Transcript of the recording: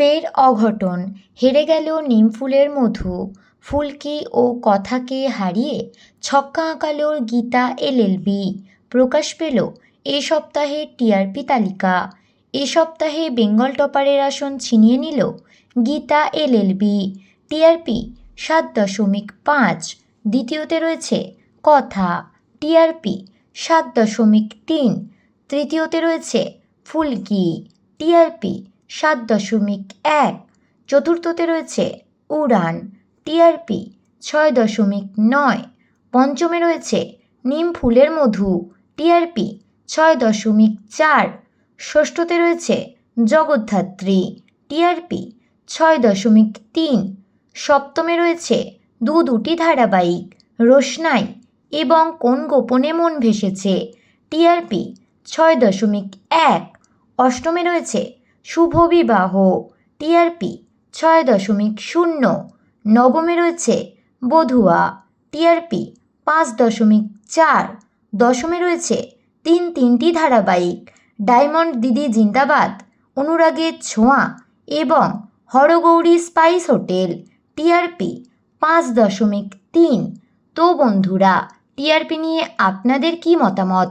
ফের অঘটন। হেরে গেল নিমফুলের মধু। ফুলকি ও কথাকে হারিয়ে ছক্কা আঁকাল গীতা এলএলবি প্রকাশ পেল এ সপ্তাহের টিআরপি তালিকা। এ সপ্তাহে বেঙ্গল টপারের আসন ছিনিয়ে নিল গীতা এলএলবি টিআরপি সাত দশমিক পাঁচ। দ্বিতীয়তে রয়েছে কথা। টিআরপি সাত দশমিক তিন। তৃতীয়তে রয়েছে ফুলকি। টিআরপি সাত দশমিক এক। চতুর্থতে রয়েছে উড়ান টিআরপি ছয় দশমিক নয়। পঞ্চমে রয়েছে নিম ফুলের মধু টিআরপি ছয় দশমিক চার। ষষ্ঠতে রয়েছে জগদ্ধাত্রী টিআরপি ছয় দশমিক তিন। সপ্তমে রয়েছে দু দুটি ধারাবাহিক, রোশনাই এবং কোন গোপনে মন ভেসেছে? টিআরপি ছয় দশমিক এক। অষ্টমে রয়েছে শুভ বিবাহ টিআরপি ছয় দশমিক শূন্য, নবমে রয়েছে বধুয়া টিআরপি পাঁচ দশমিক চার, দশমে রয়েছে তিন তিনটি ধারাবাহিক, ডায়মন্ড দিদি জিন্দাবাদ অনুরাগের ছোঁয়া এবং হরগৌরী স্পাইস হোটেল টিআরপি পাঁচ দশমিক তিন। তো বন্ধুরা টিআরপি নিয়ে আপনাদের কি মতামত?